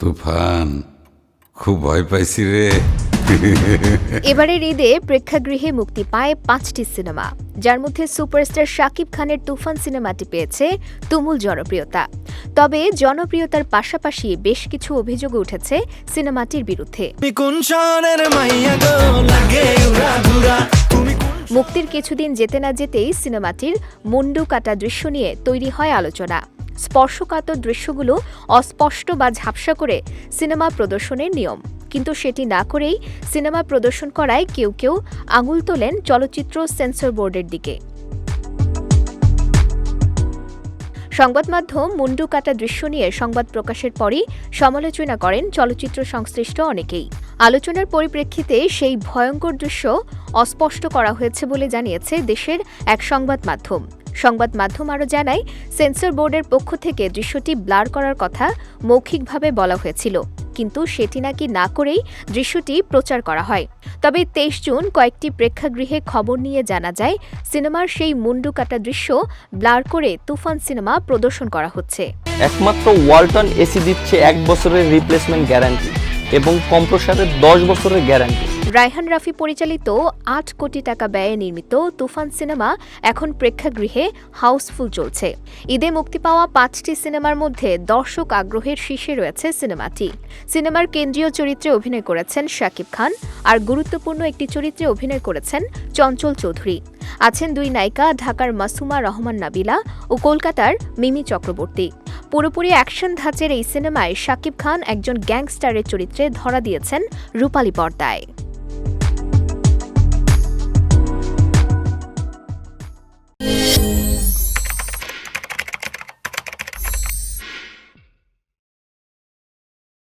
তুফান খুব ভয় পাইছি রে। এবারের ঈদে প্রেক্ষাগৃহে মুক্তি পায় পাঁচটি সিনেমা যার মধ্যে সুপারস্টার শাকিব খানের তুফান সিনেমাটি পেয়েছে তুমুল জনপ্রিয়তা। তবে জনপ্রিয়তার পাশাপাশি বেশ কিছু অভিযোগ উঠেছে সিনেমাটির বিরুদ্ধে। তুমি কোন শহরের মাইয়া গো? লাগে উড়া ধুরা। তুমি কোন মুক্তির কিছুদিন যেতে না যেতেই সিনেমাটির মুন্ডু কাটা দৃশ্য নিয়ে তৈরি হয় আলোচনা। স্পর্শকাতর দৃশ্যগুলো অস্পষ্ট বা ঝাপসা করে সিনেমা প্রদর্শনের নিয়ম। কিন্তু সেটি না করেই সিনেমা প্রদর্শন করায় কেউ কেউ আঙুল তোলেন চলচ্চিত্র সেন্সর বোর্ডের দিকে। সংবাদ মাধ্যম মুন্ডু কাটা দৃশ্য নিয়ে সংবাদ প্রকাশের পরই সমালোচনা করেন চলচ্চিত্র সংশ্লিষ্ট অনেকেই। আলোচনার পরিপ্রেক্ষিতে সেই ভয়ঙ্কর দৃশ্য অস্পষ্ট করা হয়েছে বলে জানিয়েছে দেশের এক সংবাদ মাধ্যম। সংবাদ মাধ্যম আরও জানায়, সেন্সর বোর্ডের পক্ষ থেকে দৃশ্যটি ব্লার করার কথা মৌখিকভাবে বলা হয়েছিল। কিন্তু সেটি নাকি না করেই দৃশ্যটি প্রচার করা হয়। তবে তেইশ জুন কয়েকটি প্রেক্ষাগৃহে খবর নিয়ে জানা যায়, সিনেমার সেই মুন্ডু কাটা দৃশ্য ব্লার করে তুফান সিনেমা প্রদর্শন করা হচ্ছে। একমাত্র ওয়ালটন এসি দিচ্ছে এক বছরের রিপ্লেসমেন্ট গ্যারান্টি এবং কম্প্রসারের দশ বছরের গ্যারান্টি রায়হান রাফি পরিচালিত আট কোটি টাকা ব্যয়ে নির্মিত তুফান সিনেমা এখন প্রেক্ষাগৃহে হাউসফুল চলছে। ঈদে মুক্তি পাওয়া পাঁচটি সিনেমার মধ্যে দর্শক আগ্রহের শীর্ষে রয়েছে সিনেমাটি। সিনেমার কেন্দ্রীয় চরিত্রে অভিনয় করেছেন শাকিব খান আর গুরুত্বপূর্ণ একটি চরিত্রে অভিনয় করেছেন চঞ্চল চৌধুরী। আছেন দুই নায়িকা ঢাকার মাসুমা রহমান নাবিলা ও কলকাতার মিমি চক্রবর্তী। পুরোপুরি অ্যাকশন ধাঁচের এই সিনেমায় শাকিব খান একজন গ্যাংস্টারের চরিত্রে ধরা দিয়েছেন রূপালী পর্দায়।